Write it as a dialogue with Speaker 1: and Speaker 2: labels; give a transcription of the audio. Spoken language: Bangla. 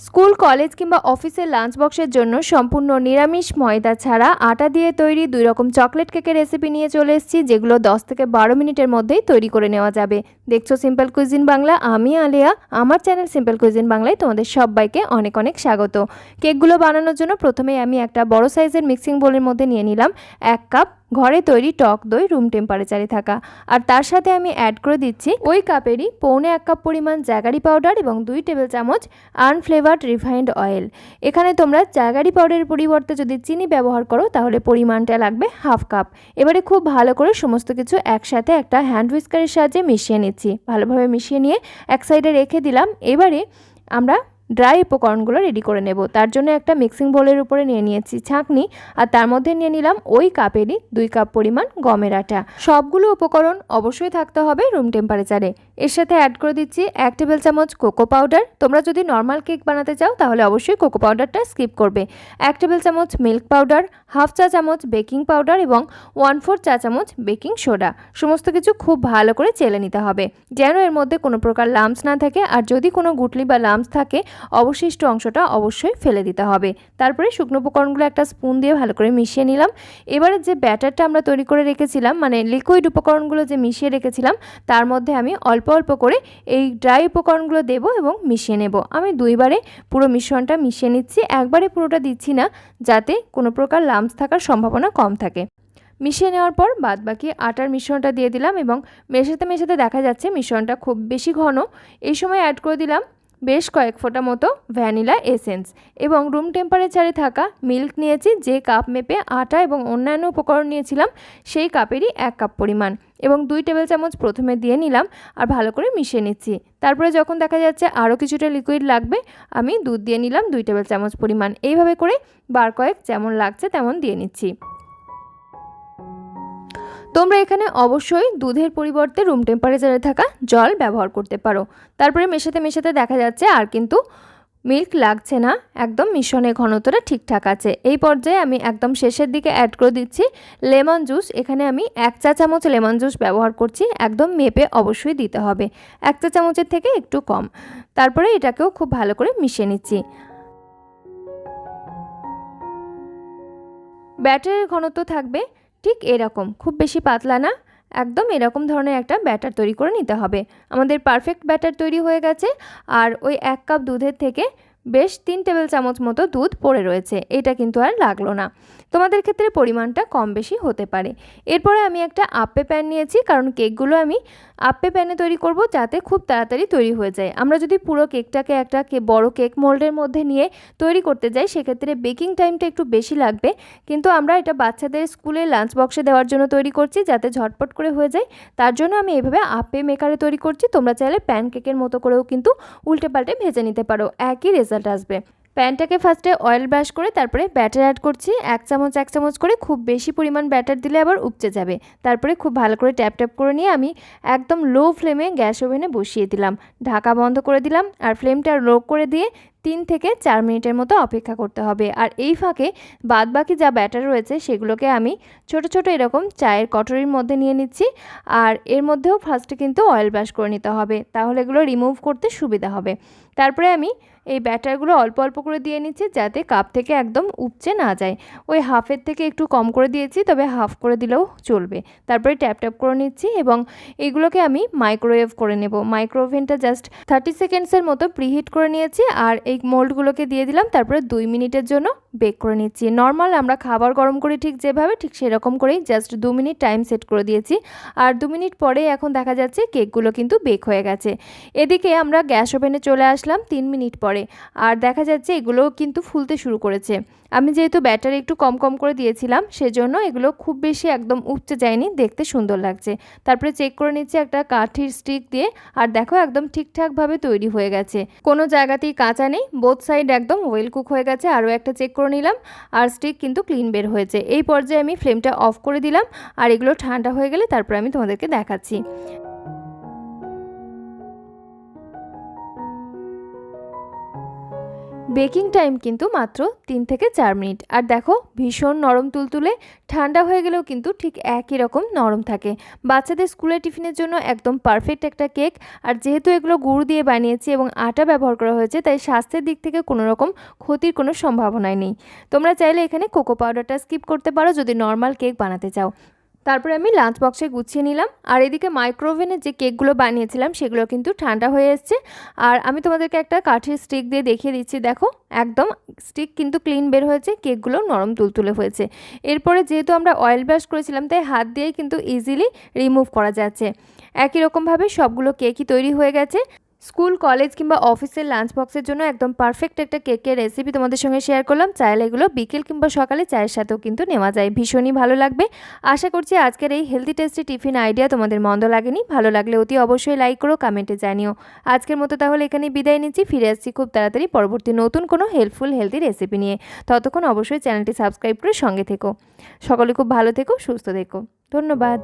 Speaker 1: স্কুল, কলেজ কিংবা অফিসের লাঞ্চ বক্সের জন্য সম্পূর্ণ নিরামিষ ময়দা ছাড়া আটা দিয়ে তৈরি দুই রকম চকলেট কেকের রেসিপি নিয়ে চলে এসেছি, যেগুলো 10 থেকে বারো মিনিটের মধ্যেই তৈরি করে নেওয়া যাবে। দেখছ সিম্পল কুইজিন বাংলা, আমি আলিয়া, আমার চ্যানেল সিম্পল কুইজিন বাংলায় তোমাদের সবাইকে অনেক অনেক স্বাগত। কেকগুলো বানানোর জন্য প্রথমে আমি একটা বড় সাইজের মিক্সিং বোলের মধ্যে নিয়ে নিলাম এক কাপ ঘরে তৈরি টক দই রুম টেম্পারেচারে থাকা। আর তার সাথে আমি অ্যাড করে দিচ্ছি ওই কাপেরই পৌনে এক কাপ পরিমাণ জাগারি পাউডার এবং দুই টেবিল চামচ আনফ্লেভার্ড রিফাইন্ড অয়েল এখানে তোমরা জাগারি পাউডারের পরিবর্তে যদি চিনি ব্যবহার করো, তাহলে পরিমাণটা লাগবে হাফ কাপ এবারে খুব ভালো করে সমস্ত কিছু একসাথে একটা হ্যান্ড হুইস্কারের সাহায্যে মিশিয়ে নিচ্ছি। ভালোভাবে মিশিয়ে নিয়ে এক সাইডে রেখে দিলাম। এবারে আমরা ড্রাই উপকরণগুলো রেডি করে নেব। তার জন্য একটা মিক্সিং বোলের উপরে নিয়ে নিয়েছি ছাঁকনি আর তার মধ্যে নিয়ে নিলাম ওই কাপেরই দুই কাপ পরিমাণ গমের আটা। সবগুলো উপকরণ অবশ্যই থাকতে হবে রুম টেম্পারেচারে এর সাথে অ্যাড করে দিচ্ছি এক টেবিল চামচ কোকো পাউডার তোমরা যদি নর্মাল কেক বানাতে চাও, তাহলে অবশ্যই কোকো পাউডারটা স্কিপ করবে। এক টেবিল চামচ মিল্ক পাউডার হাফ চা চামচ বেকিং পাউডার এবং ওয়ান ফোর চা চামচ বেকিং সোডা সমস্ত কিছু খুব ভালো করে চেলে নিতে হবে। যেন এর মধ্যে কোনো প্রকার লাম্পস না থাকে, আর যদি কোনো গুটলি বা লাম্পস থাকে, অবশিষ্ট অংশটা অবশ্যই ফেলে দিতে হবে। তারপরে শুকনো উপকরণগুলো একটা স্পুন দিয়ে ভালো করে মিশিয়ে নিলাম। এবারে যে ব্যাটারটা আমরা তৈরি করে রেখেছিলাম মানে লিকুইড উপকরণগুলো যে মিশিয়ে রেখেছিলাম, তার মধ্যে আমি অল্প অল্প অল্প করে এই ড্রাই উপকরণগুলো দেব এবং মিশিয়ে নেব। আমি দুইবারে পুরো মিশ্রণটা মিশিয়ে নিচ্ছি, একবারে পুরোটা দিচ্ছি না যাতে কোনো প্রকার লামস থাকার সম্ভাবনা কম থাকে। মিশিয়ে নেওয়ার পর বাদ বাকি আটার মিশ্রণটা দিয়ে দিলাম এবং মেশাতে মেশাতে দেখা যাচ্ছে মিশ্রণটা খুব বেশি ঘন। এই সময় অ্যাড করে দিলাম বেশ কয়েক ফোঁটা মতো ভ্যানিলা এসেন্স এবং রুম টেম্পারেচারে থাকা মিল্ক নিয়েছি, যে কাপ মেপে আটা এবং অন্যান্য উপকরণ নিয়েছিলাম, সেই কাপেরই এক কাপ পরিমাণ এবং দুই টেবিল চামচ প্রথমে দিয়ে নিলাম আর ভালো করে মিশিয়ে নিচ্ছি। তারপরে যখন দেখা যাচ্ছে আরও কিছুটা লিকুইড লাগবে, আমি দুধ দিয়ে নিলাম দুই টেবিল চামচ পরিমাণ। এইভাবে করে বার কয়েক যেমন লাগছে তেমন দিয়ে নিচ্ছি। তোমরা এখানে অবশ্যই দুধের পরিবর্তে রুম টেম্পারেচারে থাকা জল ব্যবহার করতে পারো। তারপরে মেশাতে মেশাতে দেখা যাচ্ছে আর কিন্তু মিল্ক লাগছে না, একদম মিশ্রণের ঘনত্বটা ঠিকঠাক আছে। এই পর্যায়ে আমি একদম শেষের দিকে অ্যাড করে দিচ্ছি লেমন জুস এখানে আমি এক চা চামচ লেমন জুস ব্যবহার করছি, একদম মেপে অবশ্যই দিতে হবে। এক চা চামচের থেকে একটু কম। তারপরে এটাকেও খুব ভালো করে মিশিয়ে নিচ্ছি। ব্যাটারের ঘনত্ব থাকবে ঠিক এরকম। খুব বেশি পাতলা না। একদম এরকম ধরনের একটা ব্যাটার তৈরি করে নিতে হবে। আমাদের পারফেক্ট ব্যাটার তৈরি হয়ে গেছে। আর ওই এক কাপ দুধের থেকে বেশ তিন টেবিল চামচ মতো দুধ পড়ে রয়েছে। এটা কিন্তু আর লাগল না। তোমাদের ক্ষেত্রে পরিমাণটা কম বেশি হতে পারে। এরপরে আমি একটা আপে প্যান নিয়েছি। কারণ কেকগুলো আমি আপ্পে প্যানে তৈরি করব যাতে খুব তাড়াতাড়ি তৈরি হয়ে যায়। আমরা যদি পুরো কেকটাকে একটা বড় কেক মোল্ডের মধ্যে নিয়ে তৈরি করতে যাই, সেক্ষেত্রে বেকিং টাইমটা একটু বেশি লাগবে। কিন্তু আমরা এটা বাচ্চাদের স্কুলে লাঞ্চ বক্সে দেওয়ার জন্য তৈরি করছি যাতে ঝটপট করে হয়ে যায়। তার জন্য আমি এভাবে আপে মেকারে তৈরি করছি। তোমরা চাইলে প্যান কেকের মতো করেও কিন্তু উল্টে পাল্টে ভেজে নিতে পারো। একই রেজাল্ট আসবে। প্যানটাকে ফার্স্টে অয়েল ব্রাশ করে তারপরে ব্যাটার অ্যাড করছি। এক চামচ এক চামচ করে খুব বেশি পরিমাণ ব্যাটার দিলে আবার উপচে যাবে। তারপরে খুব ভালো করে ট্যাপ ট্যাপ করে নিয়ে আমি একদম লো ফ্লেমে গ্যাস ওভেনে বসিয়ে দিলাম। ঢাকা বন্ধ করে দিলাম আর ফ্লেমটা লো করে দিয়ে তিন থেকে চার মিনিটের মতো অপেক্ষা করতে হবে। আর এই ফাঁকে বাদ বাকি যা ব্যাটার রয়েছে সেগুলোকে আমি ছোট ছোট এরকম চায়ের কটরির মধ্যে নিয়ে নিচ্ছি। আর এর মধ্যেও ফার্স্টে কিন্তু অয়েল ব্রাশ করে নিতে হবে, তাহলে এগুলো রিমুভ করতে সুবিধা হবে। তারপরে আমি এই ব্যাটারগুলো অল্প অল্প করে দিয়ে নিচ্ছি যাতে কাপ থেকে একদম উপচে না যায়। ওই হাফের থেকে একটু কম করে দিয়েছি, তবে হাফ করে দিলেও চলবে। তারপরে ট্যাপ ট্যাপ করে নিচ্ছি এবং এগুলোকে আমি মাইক্রোওয়েভ করে নেব। মাইক্রোওভেনটা জাস্ট থার্টি সেকেন্ডসের মতো প্রিহিট করে নিয়েছি। আর এই মোল্ডগুলোকে দিয়ে দিলাম তারপরে দুই মিনিটের জন্য বেক করে নিচ্ছি। নর্মাল আমরা খাবার গরম করি ঠিক যেভাবে, ঠিক সেরকম করেই জাস্ট দু মিনিট টাইম সেট করে দিয়েছি। আর দু মিনিট পরে এখন দেখা যাচ্ছে কেকগুলো কিন্তু বেক হয়ে গেছে। এদিকে আমরা গ্যাস ওভেনে চলে আসলাম তিন মিনিট পরে। আর দেখা যাচ্ছে এগুলো কিন্তু ফুলতে শুরু করেছে। আমি যেহেতু ব্যাটার একটু কম কম করে দিয়েছিলাম, সেজন্য এগুলো খুব বেশি একদম উপচে যায়নি, দেখতে সুন্দর লাগছে। তারপরে চেক করে নিচ্ছি একটা কাঠির স্টিক দিয়ে। আর দেখো একদম ঠিকঠাকভাবে তৈরি হয়ে গেছে। কোনো জায়গাতেই কাঁচা নেই বোথ সাইড একদম ওয়েল কুক হয়ে গেছে। আরও একটা চেক করে নিলাম আর স্টিক কিন্তু ক্লিন বের হয়েছে। এই পর্যায়ে আমি ফ্লেমটা অফ করে দিলাম আর এগুলো ঠান্ডা হয়ে গেলে তারপরে আমি তোমাদেরকে দেখাচ্ছি। বেকিং টাইম কিন্তু মাত্র তিন থেকে চার মিনিট। আর দেখো, ভীষণ নরম তুলতুলে, ঠান্ডা হয়ে গেলেও কিন্তু ঠিক একই রকম নরম থাকে। বাচ্চাদের স্কুলের টিফিনের জন্য একদম পারফেক্ট একটা কেক। আর যেহেতু এগুলো গুড় দিয়ে বানিয়েছি এবং আটা ব্যবহার করা হয়েছে, তাই স্বাস্থ্যের দিক থেকে কোনো রকম ক্ষতির কোনো সম্ভাবনাই নেই। তোমরা চাইলে এখানে কোকো পাউডারটা স্কিপ করতে পারো যদি নর্মাল কেক বানাতে চাও। তারপরে আমি লাঞ্চ বক্সে গুছিয়ে নিলাম। আর এদিকে মাইক্রোওভেনে যে কেকগুলো বানিয়েছিলাম, সেগুলো কিন্তু ঠান্ডা হয়ে এসছে। আর আমি তোমাদেরকে একটা কাঠের স্টিক দিয়ে দেখিয়ে দিচ্ছি, দেখো। একদম স্টিক কিন্তু ক্লিন বের হয়েছে কেকগুলো নরম তুলতুলে হয়েছে। এরপরে যেহেতু আমরা অয়েল ব্রাশ করেছিলাম, তাই হাত দিয়েই কিন্তু ইজিলি রিমুভ করা যাচ্ছে। একই রকমভাবে সবগুলো কেকই তৈরি হয়ে গেছে। স্কুল, কলেজ কিংবা অফিসের লাঞ্চ বক্সের জন্য একদম পারফেক্ট একটা কেকের রেসিপি তোমাদের সঙ্গে শেয়ার করলাম। চাইলে এগুলো বিকেল কিংবা সকালে চায়ের সাথেও কিন্তু নেওয়া যায়। ভীষণই ভালো লাগবে। আশা করছি আজকের এই হেলদি টেস্টি টিফিন আইডিয়া তোমাদের মন্দ লাগেনি। ভালো লাগলে অতি অবশ্যই লাইক করো কমেন্টে জানিও। আজকের মতো তাহলে এখানে বিদায় নিচ্ছি। ফিরে আসছি খুব তাড়াতাড়ি পরবর্তী নতুন কোনো হেল্পফুল হেলদি রেসিপি নিয়ে। ততক্ষণ অবশ্যই চ্যানেলটি সাবস্ক্রাইব করে সঙ্গে থেকো। সকলে খুব ভালো থেকো, সুস্থ থেকো। ধন্যবাদ।